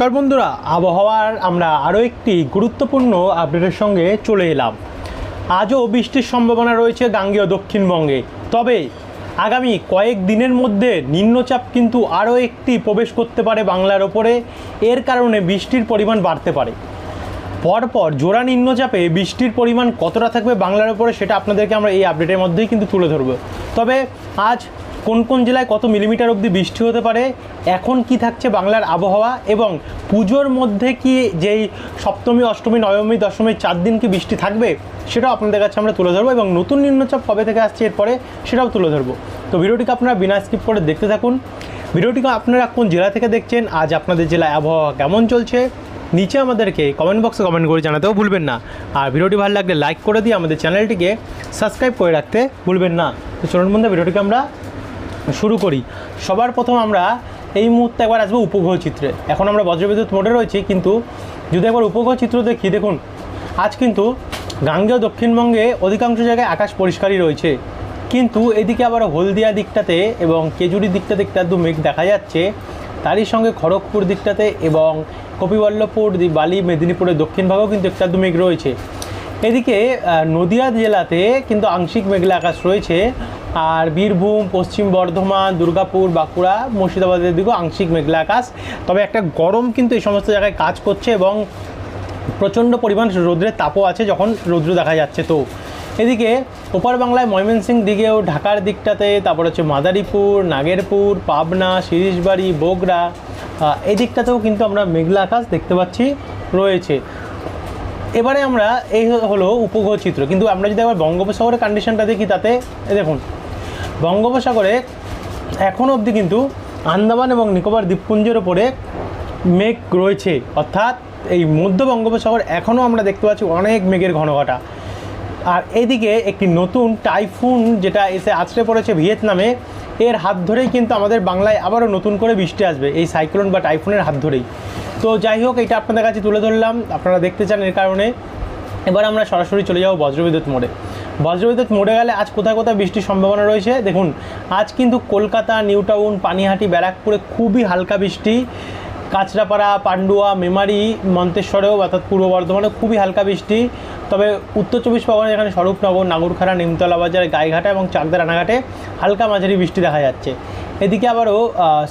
নমস্কার বন্ধুরা, আবহাওয়ার আমরা আরও একটি গুরুত্বপূর্ণ আপডেটের সঙ্গে চলে এলাম। আজও বৃষ্টির সম্ভাবনা রয়েছে গাঙ্গেয় দক্ষিণবঙ্গে। তবে আগামী কয়েক দিনের মধ্যে নিম্নচাপ কিন্তু আরও একটি প্রবেশ করতে পারে বাংলার ওপরে। এর কারণে বৃষ্টির পরিমাণ বাড়তে পারে। পরপর জোড়া নিম্নচাপে বৃষ্টির পরিমাণ কতটা থাকবে বাংলার ওপরে সেটা আপনাদেরকে আমরা এই আপডেটের মধ্যেই কিন্তু তুলে ধরবো। তবে আজ কোন কোন জেলায় কত মিলিমিটার অবধি বৃষ্টি হতে পারে? এখন কি থাকছে বাংলার আবহাওয়া? এবং পুজোর মধ্যে কি যেই সপ্তমী, অষ্টমী, নবমী, দশমী, চার দিন কি বৃষ্টি থাকবে? সেটাও আপনাদের কাছে আমরা তুলে ধরবো এবং নতুন নিম্নচাপ কবে থেকে আসছে এরপরে সেটাও তুলে ধরবো। তো ভিডিওটিকে আপনারা বিনা স্কিপ করে দেখতে থাকুন। ভিডিওটিকে আপনারা কোন জেলা থেকে দেখছেন? আজ আপনাদের জেলায় আবহাওয়া কেমন চলছে? নিচে আমাদেরকে কমেন্ট বক্সে কমেন্ট করে জানাতেও ভুলবেন না। আর ভিডিওটি ভালো লাগলে লাইক করে দিয়ে আমাদের চ্যানেলটিকে সাবস্ক্রাইব করে রাখতে ভুলবেন না। তো চলুন বন্ধু ভিডিওটিকে আমরা শুরু করি। সবার প্রথম আমরা এই মুহূর্তে একবার আসব উপগ্রহ চিত্রে। এখন আমরা বজ্রবিদ্যুৎ মোডে রয়েছি, কিন্তু যদি একবার উপগ্রহ চিত্র দেখি, দেখুন, আজ কিন্তু গাঙ্গেয় দক্ষিণবঙ্গে অধিকাংশ জায়গায় আকাশ পরিষ্কারই রয়েছে। কিন্তু এদিকে আবার হলদিয়া দিকটাতে এবং কেজুরি দিকটাতে একটু আধটু মেঘ দেখা যাচ্ছে। তারই সঙ্গে খড়গপুর দিকটাতে এবং কপিবল্লভপুর, দি- বালি, মেদিনীপুরের দক্ষিণ ভাগেও কিন্তু একটা আধটু মেঘ রয়েছে। এদিকে নদিয়া জেলাতে কিন্তু আংশিক মেঘলা আকাশ রয়েছে। আর বীরভূম পশ্চিম বর্ধমান দুর্গাপুর বাঁকুড়া মুর্শিদাবাদের দিকেও আংশিক মেঘলা আকাশ। তবে একটা গরম কিন্তু এই সমস্ত জায়গায় কাজ করছে এবং প্রচণ্ড পরিমাণ রৌদ্রের তাপও আছে যখন রৌদ্র দেখা যাচ্ছে তো। এদিকে ওপার বাংলায় ময়মনসিংহ দিকেও ঢাকার দিকটাতে তারপর হচ্ছে মাদারীপুর নাগেরপুর পাবনা শিরিশবাড়ি আহ, এই দিকটাতেও কিন্তু আমরা মেঘলা আকাশ দেখতে পাচ্ছি রয়েছে। এবারে আমরা এই হলো উপগ্রহ চিত্র। কিন্তু আমরা যদি একবার বঙ্গোপসাগরের কন্ডিশনটা দেখি তাতে দেখুন বঙ্গোপসাগরে এখনও অবধি কিন্তু আন্দামান এবং নিকোবর দ্বীপপুঞ্জের ওপরে মেঘ রয়েছে। অর্থাৎ এই মধ্য বঙ্গোপসাগর এখনও আমরা দেখতে পাচ্ছি অনেক মেঘের ঘনঘটা। আর এইদিকে একটি নতুন টাইফুন যেটা এসে আছড়ে পড়েছে ভিয়েতনামে, এর হাত ধরেই কিন্তু আমাদের বাংলায় আবারও নতুন করে বৃষ্টি আসবে, এই সাইক্লোন বা টাইফুনের হাত ধরেই। তো যাই হোক, এটা আপনাদের কাছে তুলে ধরলাম, আপনারা দেখতে চান এর কারণে। এবার আমরা সরাসরি চলে যাব বজ্রবিদ্যুৎ মোড়ে। বজ্রবিদ্যুৎ মোড়ে গেলে আজ কোথায় কোথায় বৃষ্টির সম্ভাবনা রয়েছে? দেখুন, আজ কিন্তু কলকাতা, নিউ টাউন, পানিহাটি, ব্যারাকপুরে খুবই হালকা বৃষ্টি। কাঁচরাপাড়া, পান্ডুয়া, মেমারি, মন্তেশ্বরেও অর্থাৎ পূর্ব বর্ধমানে খুবই হালকা বৃষ্টি। তবে উত্তর চব্বিশ পরগনা এখানে স্বরূপনগর, নাগরখানা, নিমতলা বাজার, গাইঘাটা এবং চাকদা রানাঘাটে হালকা মাঝারি বৃষ্টি দেখা যাচ্ছে। এদিকে আবারও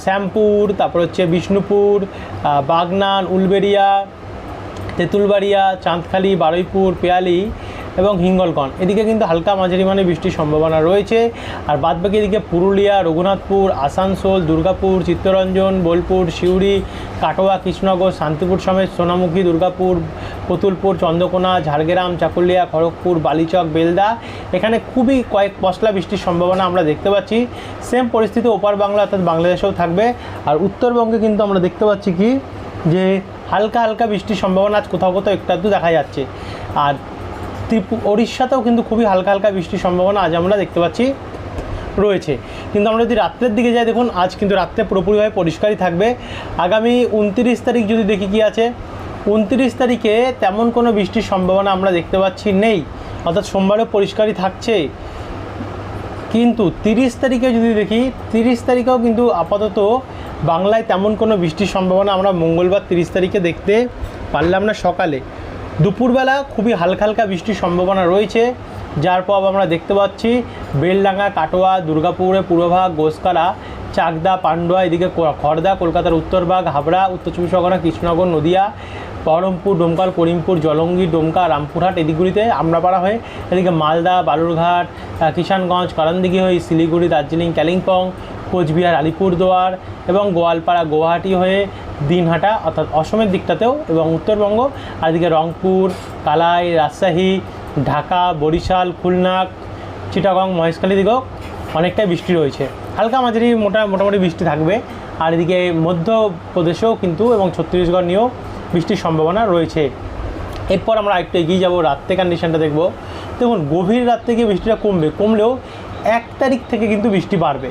শ্যামপুর, তারপর হচ্ছে বিষ্ণুপুর বাগনান, উলবেড়িয়া, তেঁতুলবাড়িয়া, চাঁদখালি, বারুইপুর, পেয়ালি এবং হিঙ্গলগঞ্জ এদিকে কিন্তু হালকা মাঝারি মানে বৃষ্টির সম্ভাবনা রয়েছে। আর বাদবাকি এদিকে পুরুলিয়া, রঘুনাথপুর, আসানসোল, দুর্গাপুর, চিত্তরঞ্জন, বোলপুর, সিউড়ি, কাটোয়া, কৃষ্ণনগর, শান্তিপুর সমেত সোনামুখী, দুর্গাপুর, পুতুলপুর, চন্দ্রকোনা, ঝাড়গ্রাম, চাকুলিয়া, খড়গপুর, বালিচক, বেলদা। এখানে খুবই কয়েক পশলা বৃষ্টির সম্ভাবনা আমরা দেখতে পাচ্ছি। সেম পরিস্থিতি ওপার বাংলা অর্থাৎ বাংলাদেশেও থাকবে। আর উত্তরবঙ্গে কিন্তু আমরা দেখতে পাচ্ছি কি? যে হালকা হালকা বৃষ্টির সম্ভাবনা আজ কোথাও কোথাও একটু দেখা যাচ্ছে। আর ত্রিপু উড়িষ্যাতেও কিন্তু খুবই হালকা হালকা বৃষ্টির সম্ভাবনা আজ আমরা দেখতে পাচ্ছি রয়েছে। কিন্তু আমরা যদি রাত্রের দিকে যাই, দেখুন, আজ কিন্তু রাত্রে পুরোপুরিভাবে পরিষ্কারই থাকবে। আগামী উনতিরিশ তারিখ যদি দেখি কি আছে, উনতিরিশ তারিখে তেমন কোনো বৃষ্টির সম্ভাবনা আমরা দেখতে পাচ্ছি নেই। অর্থাৎ সোমবারও পরিষ্কারই থাকছে। কিন্তু তিরিশ তারিখে যদি দেখি, তিরিশ তারিখেও কিন্তু আপাতত বাংলায় তেমন কোনো বৃষ্টির সম্ভাবনা আমরা মঙ্গলবার তিরিশ তারিখে দেখতে পারলাম না সকালে। দুপুরবেলা খুবই হালকা হালকা বৃষ্টির সম্ভাবনা রয়েছে, যার পর আমরা দেখতে পাচ্ছি। বেলডাঙ্গা, কাটোয়া, দুর্গাপুরে পূর্বভাগ গোসকারা চাকদা, পান্ডুয়া, এদিকে খড়দা কলকাতার উত্তরভাগ হাবড়া, উত্তর চব্বিশ পরগনা, কৃষ্ণনগর, নদিয়া, বহরমপুর, ডোমকাল, করিমপুর, জলঙ্গি, ডোমকা, রামপুরহাট, এদিকগুলিতে আমরাপাড়া হয়ে এদিকে মালদা, বালুরঘাট কিষানগঞ্জ কারান্দিঘি হয়ে শিলিগুড়ি, দার্জিলিং, কালিম্পং কোচবিহার, আলিপুরদুয়ার এবং গোয়ালপাড়া, গুয়াহাটি হয়ে দিনহাটা অর্থাৎ অসমের দিকটাতেও এবং উত্তরবঙ্গ। আর এদিকে রংপুর, কালাই, রাজশাহী, ঢাকা, বরিশাল, খুলনা, চিটাগং, মহেশখালী দিকেও অনেকটাই বৃষ্টি রয়েছে। হালকা মাঝারি মোটা, মোটামুটি বৃষ্টি থাকবে। আর এদিকে মধ্যপ্রদেশেও কিন্তু এবং ছত্তিশগড় নিয়েও বৃষ্টির সম্ভাবনা রয়েছে। এরপর আমরা একটু এগিয়ে যাব, রাত্রে কন্ডিশনটা দেখব। দেখুন, গভীর রাত্রে গিয়ে বৃষ্টিটা কমবে, কমলেও এক তারিখ থেকে কিন্তু বৃষ্টি বাড়বে।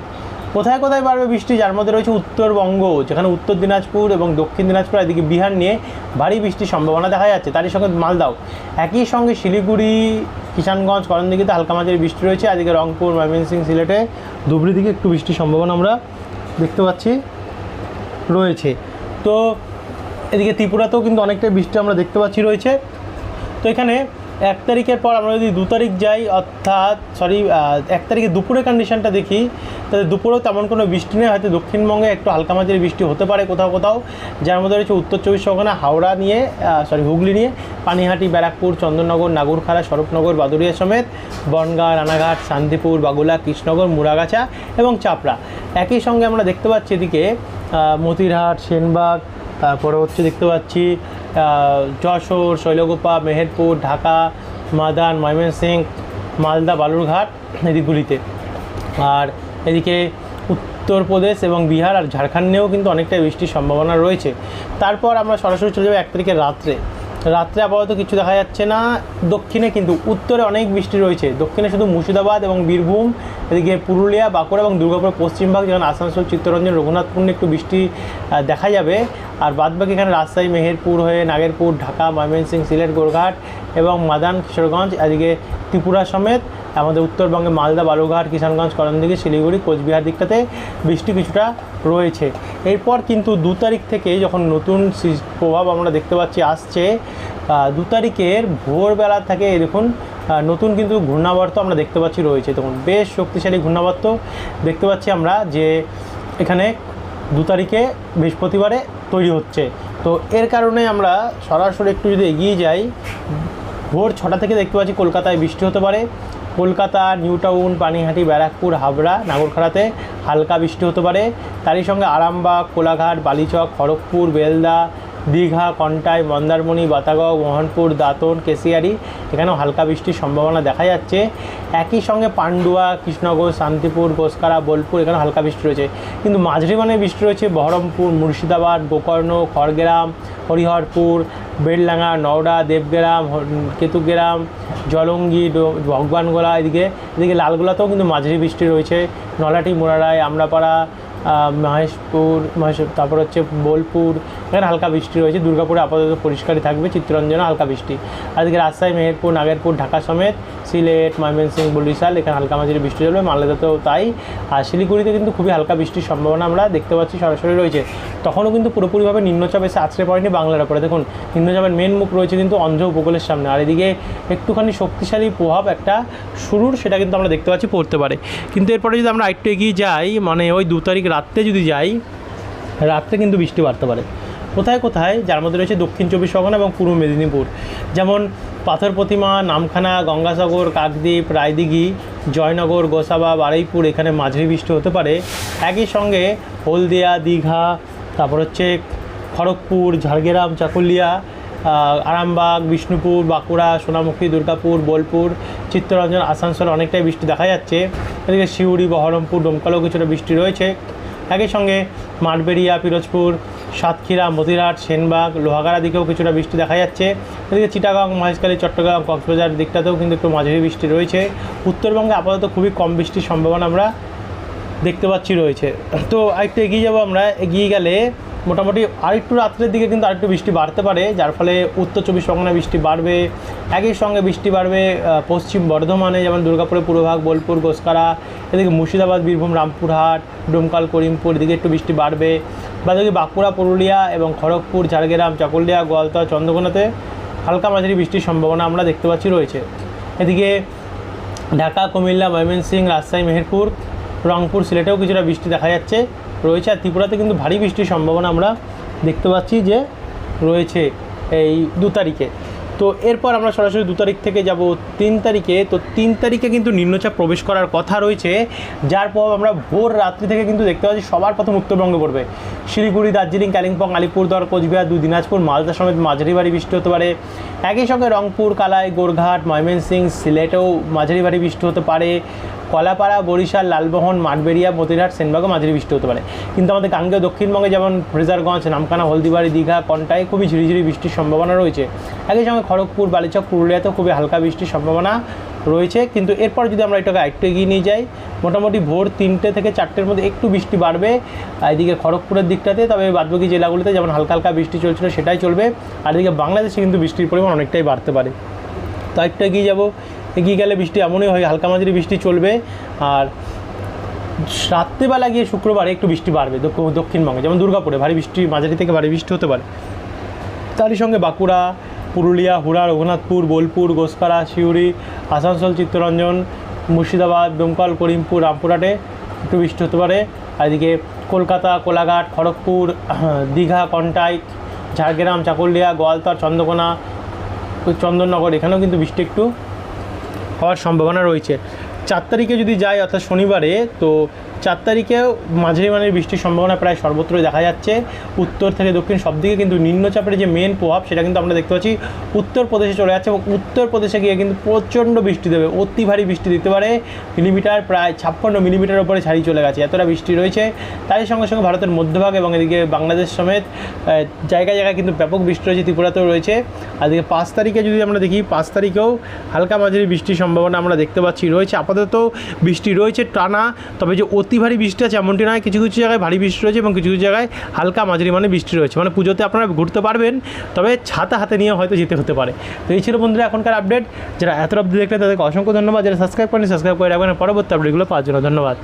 কোথায় কোথায় বাড়বে বৃষ্টি? যার মধ্যে রয়েছে উত্তরবঙ্গ, যেখানে উত্তর দিনাজপুর এবং দক্ষিণ দিনাজপুর, এদিকে বিহার নিয়ে ভারী বৃষ্টির সম্ভাবনা দেখা যাচ্ছে। তারই সঙ্গে মালদাও। একই সঙ্গে শিলিগুড়ি, কিষানগঞ্জ, করণদিঘিতে হালকা মাঝারি বৃষ্টি রয়েছে। এদিকে রংপুর, ময়মনসিংহ, সিলেটে ধুবড়ি দিকে একটু বৃষ্টির সম্ভাবনা আমরা দেখতে পাচ্ছি, রয়েছে। তো এদিকে ত্রিপুরাতেও কিন্তু অনেকটাই বৃষ্টি আমরা দেখতে পাচ্ছি রয়েছে। তো এখানে এক তারিখের পর আমরা যদি দু তারিখ যাই, অর্থাৎ সরি এক তারিখে দুপুরের কন্ডিশনটা দেখি, তাহলে দুপুরেও তেমন কোনো বৃষ্টি নেই, হয়তো দক্ষিণবঙ্গে একটু হালকা মাঝারি বৃষ্টি হতে পারে কোথাও কোথাও। যার মধ্যে রয়েছে উত্তর চব্বিশ পরগনা, হাওড়া নিয়ে সরি হুগলি নিয়ে, পানিহাটি, ব্যারাকপুর, চন্দননগর, নাগরখাড়া, স্বরূপনগর বাদুরিয়া সমেত, বনগাঁ, রানাঘাট, শান্তিপুর, বাগুলা, কৃষ্ণনগর মুরাগাছা এবং চাপড়া। একই সঙ্গে আমরা দেখতে পাচ্ছি এদিকে মতিরহাট, সেনবাগ, তারপরে হচ্ছে দেখতে পাচ্ছি যশোর, শৈলগোপা, মেহেরপুর, ঢাকা, মাদান, ময়মনসিংহ, মালদা, বালুরঘাট এদিকগুলিতে। আর এদিকে উত্তরপ্রদেশ এবং বিহার আর ঝাড়খণ্ডেও কিন্তু অনেকটাই বৃষ্টির সম্ভাবনা রয়েছে। তারপর আমরা সরাসরি চলে যাব এক তারিখের রাত্রে। রাত্রে আপাতত কিছু দেখা যাচ্ছে না। দক্ষিণে কিন্তু উত্তরে অনেক বৃষ্টি রয়েছে। দক্ষিণে শুধু মুর্শিদাবাদ এবং বীরভূম এদিকে পুরুলিয়া বাঁকুড়া এবং দুর্গাপুর পশ্চিমবঙ্গ যেখানে আসানসোল চিত্তরঞ্জন রঘুনাথপুরে একটু বৃষ্টি দেখা যাবে। আর বাদবাকি এখানে রাজশাহী মেহেরপুর হয়ে নাগেরপুর ঢাকা ময়মনসিংহ সিলেট গোরঘাট এবং মাদান কিশোরগঞ্জ এদিকে ত্রিপুরা সমেত আমাদের উত্তরবঙ্গে মালদা বালুঘাট কিষানগঞ্জ করণদিঘি শিলিগুড়ি কোচবিহার দিকটাতে বৃষ্টি কিছুটা রয়েছে। এরপর কিন্তু দু তারিখ থেকে যখন নতুন প্রভাব আমরা দেখতে পাচ্ছি আসছে দু তারিখের ভোরবেলা থেকে আহ, নতুন কিন্তু ঘূর্ণাবর্ত আমরা দেখতে পাচ্ছি রয়েছে। তখন বেশ শক্তিশালী ঘূর্ণাবর্ত দেখতে পাচ্ছি আমরা যে এখানে দু তারিখে বৃহস্পতিবারে তৈরি হচ্ছে। তো এর কারণে আমরা সরাসরি একটু যদি এগিয়ে যাই, ভোর ছটা থেকে দেখতে পাচ্ছি কলকাতায় বৃষ্টি হতে পারে। কলকাতা নিউ টাউন পানিহাটি, ব্যারাকপুর, হাবড়া নাগরখাড়াতে হালকা বৃষ্টি হতে পারে। তারই সঙ্গে আরামবাগ, কোলাঘাট, বালিচক, খড়গপুর, বেলদা দীঘা, কন্টাই, মন্দারমণি, বাতাগাঁও, মোহনপুর, দাঁতন, কেশিয়ারি, এখানেও হালকা বৃষ্টির সম্ভাবনা দেখা যাচ্ছে। একই সঙ্গে পান্ডুয়া কৃষ্ণনগর শান্তিপুর গোসকারা বোলপুর এখানে হালকা বৃষ্টি রয়েছে। কিন্তু মাঝারি বৃষ্টি রয়েছে বহরমপুর, মুর্শিদাবাদ, গোকর্ণ, খড়গ্রাম, হরিহরপুর বেলডাঙ্গা নওড়া, দেবগ্রাম কেতুগ্রাম, জলঙ্গি ভগবানগোলা এদিকে। এদিকে লালগোলাতেও কিন্তু মাঝারি বৃষ্টি রয়েছে। নলাটি মোরারায় আমরাপাড়া মহেশপুর, মহেশ তারপর হচ্ছে বোলপুর এখানে হালকা বৃষ্টি রয়েছে। দুর্গাপুরে আপাতত পরিষ্কারই থাকবে চিত্তরঞ্জনে হালকা বৃষ্টি। এদিকে রাজশাহী, মেহেরপুর, নাগেরপুর, ঢাকা সমেত সিলেট, ময়মনসিংহ, বরিশাল এখানে হালকা মাঝারি বৃষ্টি চলবে। মালদাতেও তাই। আর শিলিগুড়িতে কিন্তু খুবই হালকা বৃষ্টির সম্ভাবনা আমরা দেখতে পাচ্ছি সরাসরি রয়েছে। তখনও কিন্তু পুরোপুরিভাবে নিম্নচাপ এসে আছড়ে পড়েনি বাংলার ওপরে। দেখুন, নিম্নচাপের মেন মুখ রয়েছে কিন্তু অন্ধ্র উপকূলের সামনে। আর এদিকে একটুখানি শক্তিশালী প্রভাব একটা শুরুর, সেটা কিন্তু আমরা দেখতে পাচ্ছি পড়তে পারে। কিন্তু এরপরে যদি আমরা একটু এগিয়ে যাই মানে ওই দু তারিখ রাত্রে যদি যাই, রাত্রে কিন্তু বৃষ্টি বাড়তে পারে। কোথায় কোথায়, যার মধ্যে রয়েছে দক্ষিণ চব্বিশ পরগনা এবং পূর্ব মেদিনীপুর। যেমন পাথর প্রতিমা, নামখানা, গঙ্গাসাগর, কাকদ্বীপ, রায়দিঘি, জয়নগর, গোসাবা, বারুইপুর এখানে মাঝারি বৃষ্টি হতে পারে। একই সঙ্গে হলদিয়া, দীঘা, তারপর হচ্ছে খড়গপুর, ঝাড়গ্রাম, চাকুলিয়া আরামবাগ, বিষ্ণুপুর, বাঁকুড়া, সোনামুখী, দুর্গাপুর, বোলপুর, চিত্তরঞ্জন, আসানসোল অনেকটাই বৃষ্টি দেখা যাচ্ছে। এদিকে শিউড়ি বহরমপুর, ডোমকালেও কিছুটা বৃষ্টি রয়েছে। একই সঙ্গে মাঠবেড়িয়া, পিরোজপুর সাতক্ষীরা, মতিরহাট, সেনবাগ, লোহাগাড়া দিকেও কিছুটা বৃষ্টি দেখা যাচ্ছে। এদিকে চিটাগাং, মহেশখালী, চট্টগ্রাম, কক্সবাজার দিকটাতেও কিন্তু একটু মাঝারি বৃষ্টি রয়েছে। উত্তরবঙ্গে আপাতত খুবই কম বৃষ্টির সম্ভাবনা আমরা দেখতে পাচ্ছি রয়েছে। তো আরেকটু এগিয়ে যাব আমরা। এগিয়ে গেলে মোটামুটি আরেকটু রাত্রের দিকে কিন্তু আরেকটু বৃষ্টি বাড়তে পারে, যার ফলে উত্তর চব্বিশ পরগনায় বৃষ্টি বাড়বে। একই সঙ্গে বৃষ্টি বাড়বে পশ্চিম বর্ধমানে, যেমন দুর্গাপুরের পুরোভাগ বোলপুর গোসকারা এদিকে মুর্শিদাবাদ, বীরভূম, রামপুরহাট, ডোমকাল, করিমপুর, এদিকে একটু বৃষ্টি বাড়বে। বাদবাকি বাঁকুড়া, পুরুলিয়া এবং খড়গপুর, ঝাড়গ্রাম, চাকুলিয়া, গোয়ালতা, চন্দ্রকোনাতে হালকা মাঝারি বৃষ্টির সম্ভাবনা আমরা দেখতে পাচ্ছি রয়েছে। এদিকে ঢাকা, কুমিল্লা, ময়মনসিংহ, রাজশাহী, মেহেরপুর, রংপুর, সিলেটেও কিছুটা বৃষ্টি দেখা যাচ্ছে রয়েছে আর ত্রিপুরাতে কিন্তু ভারী বৃষ্টির সম্ভাবনা আমরা দেখতে পাচ্ছি যে রয়েছে এই দু তারিখে। তো এরপর আমরা সরাসরি দু তারিখ থেকে যাব তিন তারিখে। তো তিন তারিখে কিন্তু নিম্নচাপ প্রবেশ করার কথা রয়েছে, যার পর আমরা ভোর রাত্রি থেকে কিন্তু দেখতে পাচ্ছি, সবার প্রথম উত্তরবঙ্গে পড়বে। শিলিগুড়ি, দার্জিলিং, কালিম্পং, আলিপুরদুয়ার, কোচবিহার, দুই দিনাজপুর, মালদা সমেত মাঝারি বাড়ি বৃষ্টি হতে পারে। একই সঙ্গে রংপুর, কালাই, গোরঘাট ময়মেনসিং সিলেটেও মাঝারি ভারী বৃষ্টি হতে পারে। কলাপাড়া, বরিশাল, লালমোহন, মাঠবেড়িয়া, মতিরহাট সেনবাগও মাঝারি বৃষ্টি হতে পারে। কিন্তু আমাদের গাঙ্গেয় দক্ষিণবঙ্গে যেমন ফ্রেজারগঞ্জ নামখানা হলদিবাড়ি, দীঘা কন্টায় খুবই ঝিরিঝিরি বৃষ্টির সম্ভাবনা রয়েছে। একই সঙ্গে খড়গপুর, বালিচক, পুরুলিয়াতেও খুবই হালকা বৃষ্টির সম্ভাবনা রয়েছে। কিন্তু এরপর যদি আমরা এটাকে একটু এগিয়ে নিয়ে যাই, মোটামুটি ভোর তিনটে থেকে চারটের মধ্যে একটু বৃষ্টি বাড়বে এদিকে খড়গপুরের দিকটাতে, তবে বাদবাকি জেলাগুলিতে যেমন হালকা হালকা বৃষ্টি চলছিল সেটাই চলবে। আর এদিকে বাংলাদেশে কিন্তু বৃষ্টির পরিমাণ অনেকটাই বাড়তে পারে। তো একটু এগিয়ে যাব। গেলে বৃষ্টি এমনই হয়, হালকা মাঝারি বৃষ্টি চলবে। আর রাত্রেবেলা গিয়ে শুক্রবারে একটু বৃষ্টি বাড়বে, দক্ষ- দক্ষিণবঙ্গে, যেমন দুর্গাপুরে ভারী বৃষ্টি, মাঝারি থেকে ভারী বৃষ্টি হতে পারে। তারই সঙ্গে বাঁকুড়া, পুরুলিয়া, হুড়া, রঘুনাথপুর, বোলপুর গোসপাড়া সিউড়ি, আসানসোল, চিত্তরঞ্জন, মুর্শিদাবাদ, দমকল, করিমপুর, রামপুরহাটে একটু বৃষ্টি হতে পারে। এদিকে কলকাতা, কোলাঘাট, খড়গপুর, দীঘা কন্টাই ঝাড়গ্রাম, চাকুলিয়া, গোয়ালতর, চন্দ্রকোনা, চন্দননগর, এখানেও কিন্তু বৃষ্টি একটু হওয়ার সম্ভাবনা রয়েছে। চার তারিখে যদি যায় অর্থাৎ শনিবারে তো চার তারিখেও মাঝারি মানের বৃষ্টির সম্ভাবনা প্রায় সর্বত্রই দেখা যাচ্ছে। উত্তর থেকে দক্ষিণ সব দিকে কিন্তু নিম্নচাপের যে মেন প্রভাব, সেটা কিন্তু আমরা দেখতে পাচ্ছি। উত্তরপ্রদেশে চলে যাচ্ছে এবং উত্তরপ্রদেশে গিয়ে কিন্তু প্রচণ্ড বৃষ্টি দেবে, অতি ভারী বৃষ্টি দিতে পারে। মিলিমিটার প্রায় ছাপ্পান্ন মিলিমিটার উপরে ছাড়িয়ে চলে গেছে, এতটা বৃষ্টি রয়েছে। তাই সঙ্গে সঙ্গে ভারতের মধ্যভাগ এবং এদিকে বাংলাদেশ সমেত জায়গায় জায়গায় কিন্তু ব্যাপক বৃষ্টি রয়েছে, ত্রিপুরাতেও রয়েছে। আর এদিকে পাঁচ তারিখে যদি আমরা দেখি, পাঁচ তারিখেও হালকা মাঝারি বৃষ্টির সম্ভাবনা আমরা দেখতে পাচ্ছি। রয়েছে আপাতত বৃষ্টি রয়েছে টানা, তবে যে অতি ভারী বৃষ্টি আছে, এমনটি নয়। কিছু কিছু জায়গায় ভারী বৃষ্টি রয়েছে এবং কিছু কিছু জায়গায় হালকা মাঝারি মানে বৃষ্টি রয়েছে। মানে পুজোতে আপনারা ঘুরতে পারবেন, তবে ছাতা হাতে নিয়ে হয়তো যেতে হতে পারে। তো এই ছিল বন্ধুরা এখনকার আপডেট যারা এত অবধি দেখলেন তাদেরকে অসংখ্য ধন্যবাদ। যারা সাবস্ক্রাইব করেন সাবস্ক্রাইব করে রাখবেন। পরবর্তী আপডেটগুলো পাওয়ার জন্য ধন্যবাদ।